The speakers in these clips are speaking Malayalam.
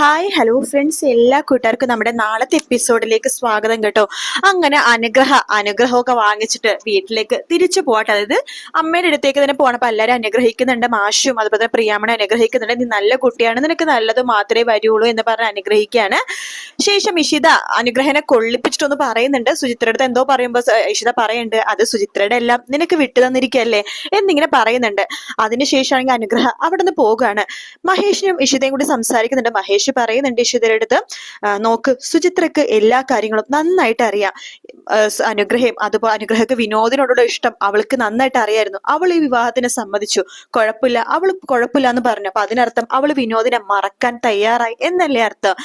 ഹായ് ഹലോ ഫ്രണ്ട്സ് എല്ലാ കൂട്ടുകാർക്കും നമ്മുടെ നാളത്തെ എപ്പിസോഡിലേക്ക് സ്വാഗതം കേട്ടോ. അങ്ങനെ അനുഗ്രഹ അനുഗ്രഹമൊക്കെ വാങ്ങിച്ചിട്ട് വീട്ടിലേക്ക് തിരിച്ചു പോകട്ടെ. അതായത് അമ്മയുടെ അടുത്തേക്ക് തന്നെ പോകണം. അപ്പൊ എല്ലാവരും അനുഗ്രഹിക്കുന്നുണ്ട്. മാഷും അതുപോലെ തന്നെ പ്രിയാമണി അനുഗ്രഹിക്കുന്നുണ്ട്. നീ നല്ല കുട്ടിയാണ്. നിനക്ക് നല്ലത് മാത്രമേ വരുള്ളൂ എന്ന് പറഞ്ഞ് അനുഗ്രഹിക്കുകയാണ്. ശേഷം ഇഷിത അനുഗ്രഹനെ കൊള്ളിപ്പിച്ചിട്ടൊന്ന് പറയുന്നുണ്ട്. സുചിത്രയുടെ എന്തോ പറയുമ്പോൾ ഇഷിത പറയുന്നുണ്ട് അത് സുചിത്രയുടെ എല്ലാം നിനക്ക് വിട്ടു തന്നിരിക്കുകയല്ലേ? എന്നിങ്ങനെ പറയുന്നുണ്ട്. അതിനുശേഷമാണെങ്കിൽ അനുഗ്രഹ അവിടെ നിന്ന് പോവുകയാണ് മഹേഷിനും ഇഷിതയും കൂടി സംസാരിക്കുന്നുണ്ട്. മഹേഷ് പറയുന്നുണ്ട് ഇഷിതയുടെ അടുത്ത്. നോക്ക് സുചിത്രക്ക് എല്ലാ കാര്യങ്ങളും നന്നായിട്ട് അറിയാം. അനുഗ്രഹം അതുപോലെ അനുഗ്രഹക്ക് വിനോദിനോടുള്ള ഇഷ്ടം അവൾക്ക് നന്നായിട്ട് അറിയായിരുന്നു. അവൾ ഈ വിവാഹത്തിനെ സമ്മതിച്ചു. കുഴപ്പമില്ല അവൾ കുഴപ്പമില്ല എന്ന് പറഞ്ഞു. അപ്പൊ അതിനർത്ഥം അവൾ വിനോദിനെ മറക്കാൻ തയ്യാറായി എന്നല്ലേ അർത്ഥം.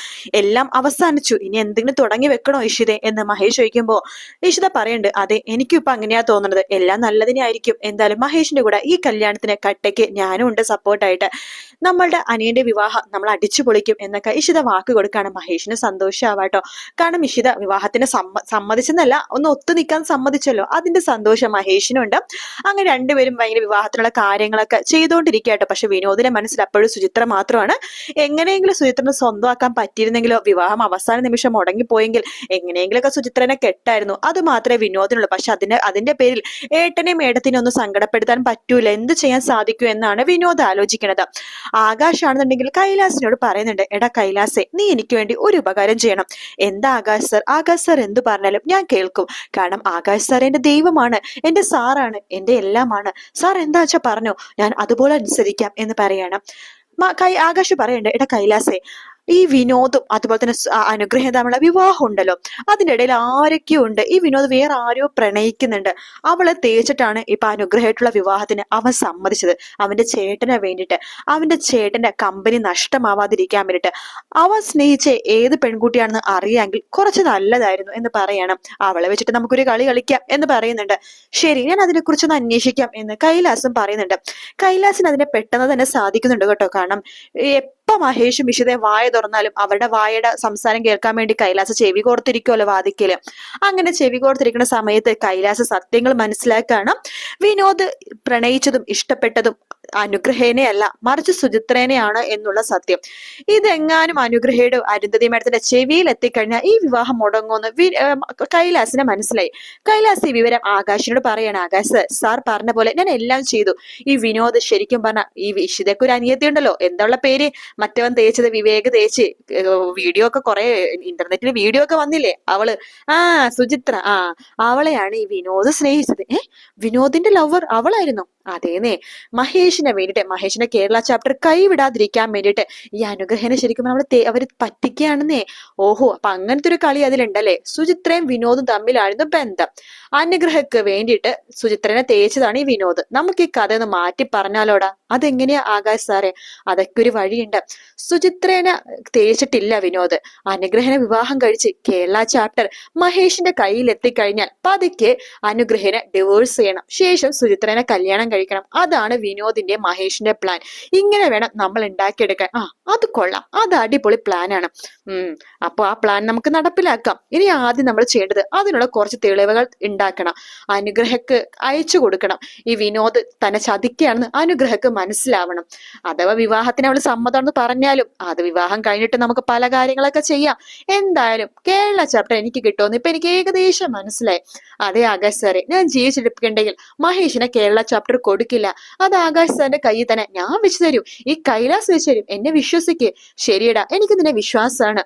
എല്ലാം അവസാനിച്ചു. ഇനി എന്തെങ്കിലും തുടങ്ങി വെക്കണോ ഇഷിതെ എന്ന് മഹേഷ് ചോദിക്കുമ്പോ ഇഷിത പറയുന്നുണ്ട് അതെ എനിക്കും ഇപ്പൊ അങ്ങനെയാ തോന്നുന്നത് എല്ലാം നല്ലതിനായിരിക്കും എന്തായാലും മഹേഷിന്റെ കൂടെ ഈ കല്യാണത്തിന് കട്ടയ്ക്ക് ഞാനും ഉണ്ട് സപ്പോർട്ടായിട്ട് നമ്മളുടെ അനിയന്റെ വിവാഹം നമ്മൾ അടിച്ചു പൊളിക്കും എന്നൊക്കെ. ഇഷിത വാക്ക് കൊടുക്കാണ് മഹേഷിന് സന്തോഷമാവാട്ടോ കാരണം ഇഷിത വിവാഹത്തിന് സമ്മ സമ്മതിച്ചെന്നല്ല ഒന്ന് ഒത്തു നിൽക്കാൻ സമ്മതിച്ചല്ലോ. അതിന്റെ സന്തോഷം മഹേഷിനുണ്ട്. അങ്ങനെ രണ്ടുപേരും ഭയങ്കര വിവാഹത്തിനുള്ള കാര്യങ്ങളൊക്കെ ചെയ്തുകൊണ്ടിരിക്കട്ടോ പക്ഷെ വിനോദിന്റെ മനസ്സിൽ അപ്പോഴും സുചിത്ര മാത്രമാണ്. എങ്ങനെയെങ്കിലും സുചിത്രനെ സ്വന്തമാക്കാൻ പറ്റിയിരുന്നെങ്കിലോ വിവാഹം അവസാന നിമിഷം മുടങ്ങിപ്പോയെങ്കിൽ എങ്ങനെയെങ്കിലുമൊക്കെ സുചിത്രനെ കെട്ടായിരുന്നു. അത് മാത്രമേ വിനോദിനുള്ളൂ. പക്ഷെ അതിന് അതിന്റെ പേരിൽ ഏട്ടനെയും ഏട്ടത്തിനെ ഒന്ന് സങ്കടപ്പെടുത്താൻ പറ്റൂല. എന്ത് ചെയ്യാൻ സാധിക്കൂ എന്നാണ് വിനോദ് ആലോചിക്കുന്നത്. ആകാശാണെന്നുണ്ടെങ്കിൽ കൈലാസിനോട് പറയുന്നുണ്ട് കൈലാസെ നീ എനിക്ക് വേണ്ടി ഒരു ഉപകാരം ചെയ്യണം. എന്താ ആകാശ് സർ? ആകാശ് സർ എന്ത് പറഞ്ഞാലും ഞാൻ കേൾക്കും. കാരണം ആകാശ് സാർ എന്റെ ദൈവമാണ് എന്റെ സാറാണ് എന്റെ എല്ലാമാണ്. സാർ എന്താ വെച്ചാ പറഞ്ഞു? ഞാൻ അതുപോലെ അനുസരിക്കാം എന്ന് പറയണം. കൈ ആകാശ് പറയണ്ടേ എടാ കൈലാസെ ഈ വിനോദും അതുപോലെ തന്നെ അനുഗ്രഹം തമ്മിലുള്ള വിവാഹം ഉണ്ടല്ലോ. അതിന്റെ ഇടയിൽ ആരൊക്കെയോ ഉണ്ട്. ഈ വിനോദ് വേറെ ആരോ പ്രണയിക്കുന്നുണ്ട്. അവളെ തേച്ചിട്ടാണ് ഇപ്പൊ അനുഗ്രഹമായിട്ടുള്ള വിവാഹത്തിന് അവൻ സമ്മതിച്ചത്. അവന്റെ ചേട്ടനെ വേണ്ടിയിട്ട് അവന്റെ ചേട്ടന്റെ കമ്പനി നഷ്ടമാവാതിരിക്കാൻ വേണ്ടിയിട്ട്. അവൻ സ്നേഹിച്ച ഏത് പെൺകുട്ടിയാണെന്ന് അറിയാമെങ്കിൽ കുറച്ച് നല്ലതായിരുന്നു എന്ന് പറയണം. അവളെ വെച്ചിട്ട് നമുക്കൊരു കളി കളിക്കാം എന്ന് പറയുന്നുണ്ട്. ശരി ഞാൻ അതിനെക്കുറിച്ചൊന്ന് അന്വേഷിക്കാം എന്ന് കൈലാസും പറയുന്നുണ്ട്. കൈലാസിന് അതിനെ പെട്ടെന്ന് തന്നെ സാധിക്കുന്നുണ്ട് കേട്ടോ. കാരണം എപ്പോ മഹേഷും മിഷിതെ വായ തുറന്നാലും അവരുടെ വായയുടെ സംസാരം കേൾക്കാൻ വേണ്ടി കൈലാസ ചെവി കോർത്തിരിക്കുമല്ലോ വാദിക്കൽ അങ്ങനെ ചെവി കോർത്തിരിക്കുന്ന സമയത്ത് കൈലാസ സത്യങ്ങൾ മനസ്സിലാക്കാണ്. വിനോദ് പ്രണയിച്ചതും ഇഷ്ടപ്പെട്ടതും അനുഗ്രഹേനെ അല്ല മറിച്ച് സുചിത്രേനെയാണ് എന്നുള്ള സത്യം. ഇതെങ്ങാനും അനുഗ്രഹയുടെ അരുന്ധതി മേഡത്തിന്റെ ചെവിയിൽ എത്തിക്കഴിഞ്ഞാൽ ഈ വിവാഹം മുടങ്ങുമെന്ന് കൈലാസിന് മനസ്സിലായി. കൈലാസ് ഈ വിവരം ആകാശിനോട് പറയാണ്. ആകാശ് സാർ പറഞ്ഞ പോലെ ഞാൻ എല്ലാം ചെയ്തു. ഈ വിനോദ് ശരിക്കും പറഞ്ഞ ഈ വിശുദ്ധക്കൊരു അനിയത്തി ഉണ്ടല്ലോ എന്തുള്ള പേര്? മറ്റവൻ തേച്ചത് വിവേക് തേച്ച് വീഡിയോ ഒക്കെ കുറെ ഇന്റർനെറ്റിൽ വീഡിയോ ഒക്കെ വന്നില്ലേ അവൾ. ആ സുചിത്ര ആ അവളെയാണ് ഈ വിനോദ് സ്നേഹിച്ചത്. ഏ വിനോദിന്റെ ലവർ അവളായിരുന്നു. അതേന്നേ. മഹേഷിനെ വേണ്ടിയിട്ട് മഹേഷിന്റെ കേരള ചാപ്റ്റർ കൈവിടാതിരിക്കാൻ വേണ്ടിയിട്ട് ഈ അനുഗ്രഹനെ ശരിക്കും നമ്മൾ അവർ പറ്റിക്കുകയാണെന്നേ. ഓഹോ അപ്പൊ അങ്ങനത്തെ ഒരു കളി അതിലുണ്ടല്ലേ? സുചിത്രയും വിനോദും തമ്മിലായിരുന്നു ബന്ധം. അനുഗ്രഹക്ക് വേണ്ടിയിട്ട് സുചിത്രനെ തേച്ചതാണ് ഈ വിനോദ്. നമുക്ക് ഈ കഥ ഒന്ന് മാറ്റി പറഞ്ഞാലോടാ. അതെങ്ങനെയാ ആകാശ് സാറേ? അതൊക്കെ ഒരു വഴിയുണ്ട്. സുചിത്രേനെ തേച്ചിട്ടില്ല വിനോദ്. അനുഗ്രഹനെ വിവാഹം കഴിച്ച് കേരള ചാപ്റ്റർ മഹേഷിന്റെ കയ്യിൽ എത്തിക്കഴിഞ്ഞാൽ പതുക്കെ അനുഗ്രഹനെ ഡിവോഴ്സ് ചെയ്യണം. ശേഷം സുചിത്രനെ കല്യാണം കഴിക്കണം. അതാണ് വിനോദിന്റെ മഹേഷിന്റെ പ്ലാൻ ഇങ്ങനെ വേണം നമ്മൾ ഉണ്ടാക്കിയെടുക്കാൻ. ആ അത് കൊള്ളാം. അത് അടിപൊളി പ്ലാനാണ് ഉം അപ്പൊ ആ പ്ലാൻ നമുക്ക് നടപ്പിലാക്കാം. ഇനി ആദ്യം നമ്മൾ ചെയ്യേണ്ടത് അതിനുള്ള കുറച്ച് തെളിവുകൾ ഉണ്ടാക്കണം. അനുഗ്രഹക്ക് അയച്ചു കൊടുക്കണം. ഈ വിനോദ് തന്നെ ചതിക്കുകയാണെന്ന് അനുഗ്രഹക്ക് മനസ്സിലാവണം. അഥവാ വിവാഹത്തിന് അവൾ സമ്മതമാണെന്ന് പറഞ്ഞാലും അത് വിവാഹം കഴിഞ്ഞിട്ട് നമുക്ക് പല കാര്യങ്ങളൊക്കെ ചെയ്യാം. എന്തായാലും കേരള ചാപ്റ്റർ എനിക്ക് കിട്ടുമെന്ന് ഇപ്പൊ എനിക്ക് ഏകദേശം മനസ്സിലായി. അതേ ആകാശ് സാറേ ഞാൻ ജീവിച്ചിരിപ്പിക്കണ്ടെങ്കിൽ മഹേഷിനെ കേരള ചാപ്റ്റർ കൊടുക്കില്ല. അത് ആകാശ് സാറിന്റെ കയ്യിൽ തന്നെ. ഞാൻ വെച്ചു തരും. ഈ കൈലാസ് വെച്ചു തരും. എന്നെ വിശ്വസിക്ക്. ശരിയടാ എനിക്ക് നിന്നെ വിശ്വാസമാണ്.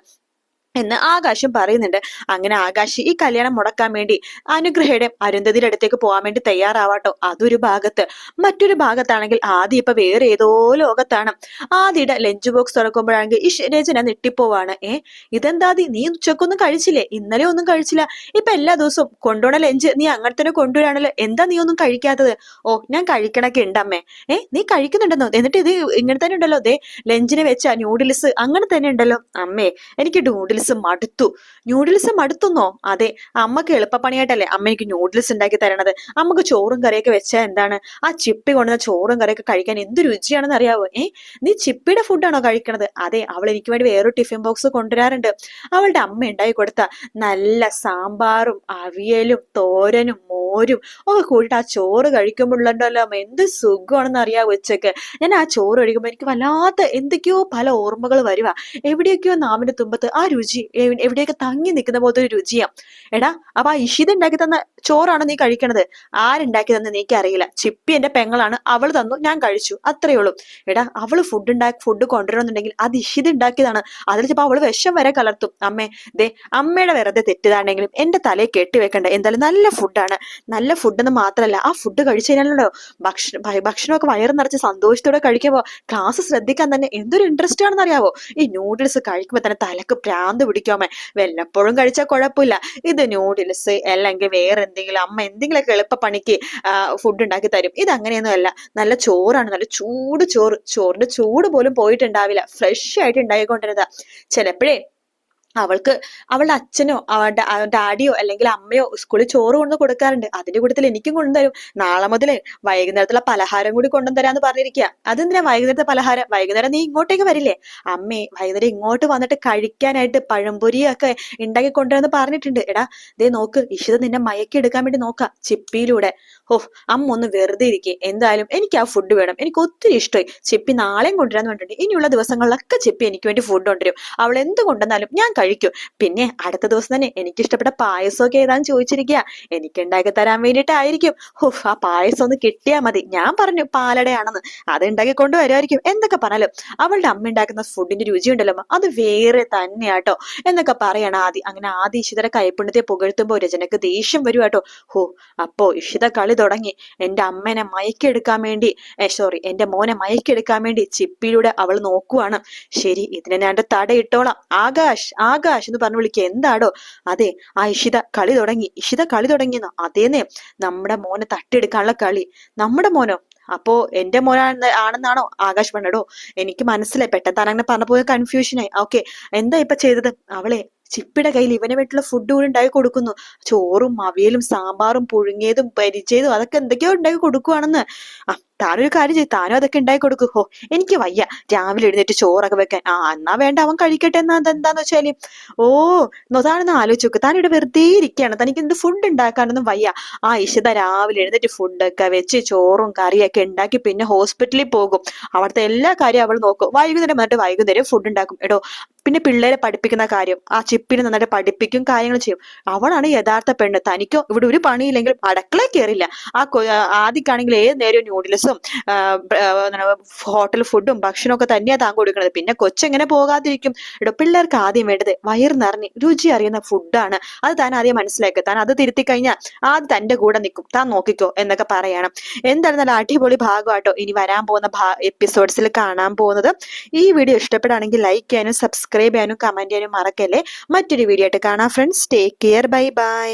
എന്ന് ആകാശം പറയുന്നുണ്ട്. അങ്ങനെ ആകാശ് ഈ കല്യാണം മുടക്കാൻ വേണ്ടി അനുഗ്രഹയുടെ അരുന്ധതിയുടെ അടുത്തേക്ക് പോകാൻ വേണ്ടി തയ്യാറാവാട്ടോ. അതൊരു ഭാഗത്ത്. മറ്റൊരു ഭാഗത്താണെങ്കിൽ ആദ്യം ഇപ്പൊ വേറെ ഏതോ ലോകത്താണ്. ആദ്യയുടെ ലഞ്ച് ബോക്സ് തുറക്കുമ്പോഴാണെങ്കിൽ ഈ രചന നെട്ടിപ്പോവാണ് ഏ ഇതെന്താ നീ ഉച്ചക്കൊന്നും കഴിച്ചില്ലേ? ഇന്നലെ ഒന്നും കഴിച്ചില്ല. ഇപ്പൊ എല്ലാ ദിവസവും കൊണ്ടുപോണ ലഞ്ച് നീ അങ്ങനെ തന്നെ കൊണ്ടുവരാണല്ലോ എന്താ നീ ഒന്നും കഴിക്കാത്തത്? ഓ ഞാൻ കഴിക്കണൊക്കെ ഉണ്ടമ്മേ ഏ നീ കഴിക്കുന്നുണ്ടെന്നോ? എന്നിട്ട് ഇത് ഇങ്ങനെ തന്നെ ഉണ്ടല്ലോ. ദേ ലഞ്ചിന് വെച്ച ന്യൂഡിൽസ് അങ്ങനെ തന്നെ ഉണ്ടല്ലോ. അമ്മേ എനിക്ക് നൂഡിൽസ് ന്യൂഡിൽസ് മടുത്തു ന്യൂഡിൽസ് മടുത്തുന്നോ അതെ അമ്മയ്ക്ക് എളുപ്പപ്പണിയായിട്ടല്ലേ? അമ്മ എനിക്ക് ന്യൂഡിൽസ് ഉണ്ടാക്കി തരണത്. അമ്മയ്ക്ക് ചോറും കറിയൊക്കെ വെച്ചാൽ എന്താണ്? ആ ചിപ്പി കൊണ്ടുവന്ന ചോറും കറിയൊക്കെ കഴിക്കാൻ എന്ത് രുചിയാണെന്ന് അറിയാവോ? ഏ നീ ചിപ്പിയുടെ ഫുഡാണോ കഴിക്കണത്? അതെ അവൾ എനിക്ക് വേണ്ടി വേറെ ടിഫിൻ ബോക്സ് കൊണ്ടുവരാറുണ്ട്. അവളുടെ അമ്മ ഉണ്ടാക്കി കൊടുത്ത നല്ല സാമ്പാറും അവിയലും തോരനും മോരും ഒക്കെ കൂടിയിട്ട് ആ ചോറ് കഴിക്കുമ്പോഴുണ്ടല്ലോ എന്ത് സുഖമാണെന്ന് അറിയാം ഉച്ചയ്ക്ക് ഞാൻ ആ ചോറ് കഴിക്കുമ്പോൾ എനിക്ക് വല്ലാത്ത എന്തൊക്കെയോ പല ഓർമ്മകൾ വരുക എവിടെയൊക്കെയോ നാവിന്റെ തുമ്പത്ത് ആ രുചി എവിടെയൊക്കെ തങ്ങി നിൽക്കുന്ന പോലത്തെ ഒരു രുചിയാണ് എടാ അപ്പൊ ആ ഇഷിത ഉണ്ടാക്കി തന്ന ചോറാണ് നീ കഴിക്കണത്? ആരുണ്ടാക്കി തന്നെ നീക്ക് അറിയില്ല. ചിപ്പി എന്റെ പെങ്ങളാണ് അവൾ തന്നു ഞാൻ കഴിച്ചു. അത്രയേ ഉള്ളൂ. എടാ അവൾ ഫുഡ് ഉണ്ടാക്കി ഫുഡ് കൊണ്ടുവരണമെന്നുണ്ടെങ്കിൽ അത് ഇഷിത ഉണ്ടാക്കിയതാണ്. അതിൽ ചിലപ്പോൾ അവൾ വിഷം വരെ കലർത്തും. അമ്മേ ദേ അമ്മയുടെ വെറുതെ തെറ്റിതാണെങ്കിലും എന്റെ തലയെ കെട്ടിവെക്കണ്ട. എന്തായാലും നല്ല ഫുഡാണ് നല്ല ഫുഡെന്ന് മാത്രമല്ല ആ ഫുഡ് കഴിച്ചു കഴിഞ്ഞാലുണ്ടോ ഭക്ഷണം ഭക്ഷണമൊക്കെ വയറ് നിറച്ച് സന്തോഷത്തോടെ കഴിക്കുമ്പോൾ ക്ലാസ് ശ്രദ്ധിക്കാൻ തന്നെ എന്തൊരു ഇൻട്രസ്റ്റ് ആണെന്ന് അറിയാവോ ഈ നൂഡിൽസ് കഴിക്കുമ്പോൾ തന്നെ തലക്ക് പ്രാന്ത് പിടിക്കാമേ വല്ലപ്പോഴും കഴിച്ചാൽ കുഴപ്പമില്ല ഇത് നൂഡിൽസ് അല്ലെങ്കിൽ വേറെ എന്തെങ്കിലും അമ്മ എന്തെങ്കിലുമൊക്കെ എളുപ്പ പണിക്ക് ഫുഡ് ഉണ്ടാക്കി തരും. ഇത് അങ്ങനെയൊന്നും അല്ല നല്ല ചോറാണ്. നല്ല ചൂട് ചോറ്. ചോറിന്റെ ചൂട് പോലും പോയിട്ടുണ്ടാവില്ല. ഫ്രഷ് ആയിട്ട് ഉണ്ടായിക്കൊണ്ടിരുന്നത്. ചിലപ്പോഴേ അവൾക്ക് അവളുടെ അച്ഛനോ ഡാഡിയോ അല്ലെങ്കിൽ അമ്മയോ സ്കൂളിൽ ചോറ് കൊണ്ടു കൊടുക്കാറുണ്ട്. അതിന്റെ കൂട്ടത്തിൽ എനിക്കും കൊണ്ടുതരും. നാളെ മുതൽ വൈകുന്നേരത്തുള്ള പലഹാരം കൂടി കൊണ്ടുതരാന്ന് പറഞ്ഞിരിക്കുക അതെന്തിനാ വൈകുന്നേരത്തെ പലഹാരം? വൈകുന്നേരം നീ ഇങ്ങോട്ടേക്ക് വരില്ലേ? അമ്മേ വൈകുന്നേരം ഇങ്ങോട്ട് വന്നിട്ട് കഴിക്കാനായിട്ട് പഴംപൊരിയൊക്കെ ഉണ്ടാക്കി കൊണ്ടുവരാന്ന് പറഞ്ഞിട്ടുണ്ട്. എടാ ദേ നോക്ക് ഇഷിത നിന്നെ മയക്കി എടുക്കാൻ വേണ്ടി നോക്കാം ചിപ്പിയിലൂടെ. ഓ അമ്മ ഒന്ന് വെറുതെ ഇരിക്കേ. എന്തായാലും എനിക്ക് ആ ഫുഡ് വേണം. എനിക്ക് ഒത്തിരി ഇഷ്ടമായി ചിപ്പി നാളെയും കൊണ്ടുവരാന്ന് പറഞ്ഞിട്ടുണ്ട്. ഇനിയുള്ള ദിവസങ്ങളിലൊക്കെ ചിപ്പി എനിക്ക് വേണ്ടി ഫുഡ് കൊണ്ടുവരും. അവൾ എന്ത് കൊണ്ടുവന്നാലും ഞാൻ കഴിക്കും. പിന്നെ അടുത്ത ദിവസം തന്നെ എനിക്ക് ഇഷ്ടപ്പെട്ട പായസമൊക്കെ ഏതാന്ന് ചോദിച്ചിരിക്കുക എനിക്ക് ഉണ്ടാക്കി തരാൻ വേണ്ടിയിട്ടായിരിക്കും. ഹുഫ് ആ പായസം ഒന്ന് കിട്ടിയാൽ മതി. ഞാൻ പറഞ്ഞു പാലടയാണെന്ന്. അത് ഉണ്ടാക്കി കൊണ്ടുവരുമായിരിക്കും എന്തൊക്കെ പറഞ്ഞാലും അവളുടെ അമ്മ ഉണ്ടാക്കുന്ന ഫുഡിന്റെ രുചി ഉണ്ടല്ലോ അത് വേറെ തന്നെയാട്ടോ. എന്നൊക്കെ പറയണം ആദി. അങ്ങനെ ആദി ഇഷിതരെ കൈപ്പുണ്യത്തെ പുകഴ്ത്തുമ്പോൾ രചനക്ക് ദേഷ്യം വരും കേട്ടോ ഹോ അപ്പോ ഇഷിത കളി തുടങ്ങി. എന്റെ അമ്മേനെ മയക്കെടുക്കാൻ വേണ്ടി സോറി എന്റെ മോനെ മയക്കെടുക്കാൻ വേണ്ടി ചിപ്പിയിലൂടെ അവൾ നോക്കുവാണ്. ശരി ഇതിനെ ഞാൻ തടയിട്ടോളാം. ആകാശ് ആകാശ് എന്ന് പറഞ്ഞു വിളിക്കുക. എന്താടോ? അതെ ആ ഇഷിത കളി തുടങ്ങി. ഇഷിത കളി തുടങ്ങിയെന്നോ? അതേന്നേ. നമ്മുടെ മോനെ തട്ടിയെടുക്കാനുള്ള കളി. നമ്മുടെ മോനോ? അപ്പോ എന്റെ മോനാണ് ആണെന്നാണോ ആകാശ് പറഞ്ഞടോ എനിക്ക് മനസ്സിലായി. പെട്ടെന്ന് അങ്ങനെ പറഞ്ഞപ്പോൾ കൺഫ്യൂഷനായി ഓക്കെ എന്താ ഇപ്പൊ ചെയ്തത്? അവളെ ചിപ്പിയുടെ കയ്യിൽ ഇവനെ വേണ്ടിയുള്ള ഫുഡ് കൂടി ഉണ്ടാക്കി കൊടുക്കുന്നു. ചോറും അവിയലും സാമ്പാറും പുഴുങ്ങിയതും പരിചയതും അതൊക്കെ എന്തൊക്കെയോ ഉണ്ടാക്കി കൊടുക്കുവാണെന്ന്. താനൊരു കാര്യം ചെയ്യും താനും അതൊക്കെ ഉണ്ടാക്കി കൊടുക്കൂ ഹോ. എനിക്ക് വയ്യ. രാവിലെ എഴുന്നേറ്റ് ചോറൊക്കെ വെക്കാൻ. ആ എന്നാ വേണ്ട അവൻ കഴിക്കട്ടെ എന്നാ അതെന്താന്ന് വെച്ചാൽ. ഓ നോതാണെന്ന് ആലോചിച്ച് നോക്ക്. താൻ ഇവിടെ വെറുതെ ഇരിക്കുകയാണ്. തനിക്ക് എന്ത് ഫുഡ് ഉണ്ടാക്കാനൊന്നും വയ്യ. ആ ഇഷിത രാവിലെ എഴുന്നേറ്റ് ഫുഡൊക്കെ വെച്ച് ചോറും കറിയൊക്കെ ഉണ്ടാക്കി പിന്നെ ഹോസ്പിറ്റലിൽ പോകും. അവിടുത്തെ എല്ലാ കാര്യവും അവൾ നോക്കും. വൈകുന്നേരം വന്നിട്ട് വൈകുന്നേരം ഫുഡ് ഉണ്ടാക്കും. എടോ പിന്നെ പിള്ളേരെ പഠിപ്പിക്കുന്ന കാര്യം ആ ചിപ്പിനെ നന്നായിട്ട് പഠിപ്പിക്കും കാര്യങ്ങൾ ചെയ്യും. അവളാണ് യഥാർത്ഥ പെണ്ണ്. തനിക്കോ ഇവിടെ ഒരു പണിയില്ലെങ്കിലും അടക്കള കയറില്ല ആ ആദ്യക്കാണെങ്കിൽ ഏത് നേരവും ന്യൂഡിൽസും ഹോട്ടൽ ഫുഡും ഭക്ഷണവും ഒക്കെ തന്നെയാണ് താൻ കൊടുക്കുന്നത്. പിന്നെ കൊച്ചെങ്ങനെ പോകാതിരിക്കും? ഇവിടെ പിള്ളേർക്ക് ആദ്യം വേണ്ടത് വയർ നിറഞ്ഞ് രുചി അറിയുന്ന ഫുഡാണ് അത് താൻ ആദ്യം മനസ്സിലാക്കുക. താൻ അത് തിരുത്തി കഴിഞ്ഞാൽ ആദ്യം തന്റെ കൂടെ നിൽക്കും. താൻ നോക്കിക്കോ എന്നൊക്കെ പറയണം. എന്താണ് നല്ല അടിപൊളി ഭാഗമാട്ടോ ഇനി വരാൻ പോകുന്ന എപ്പിസോഡ്സിൽ കാണാൻ പോകുന്നത്. ഈ വീഡിയോ ഇഷ്ടപ്പെടുകയാണെങ്കിൽ ലൈക്ക് ചെയ്യാനും സബ്സ്ക്രൈബ് ചെയ്യാനും കമന്റ് ചെയ്യാനും മറക്കല്ലേ? മറ്റൊരു വീഡിയോ ആയിട്ട് കാണാം friends take care bye bye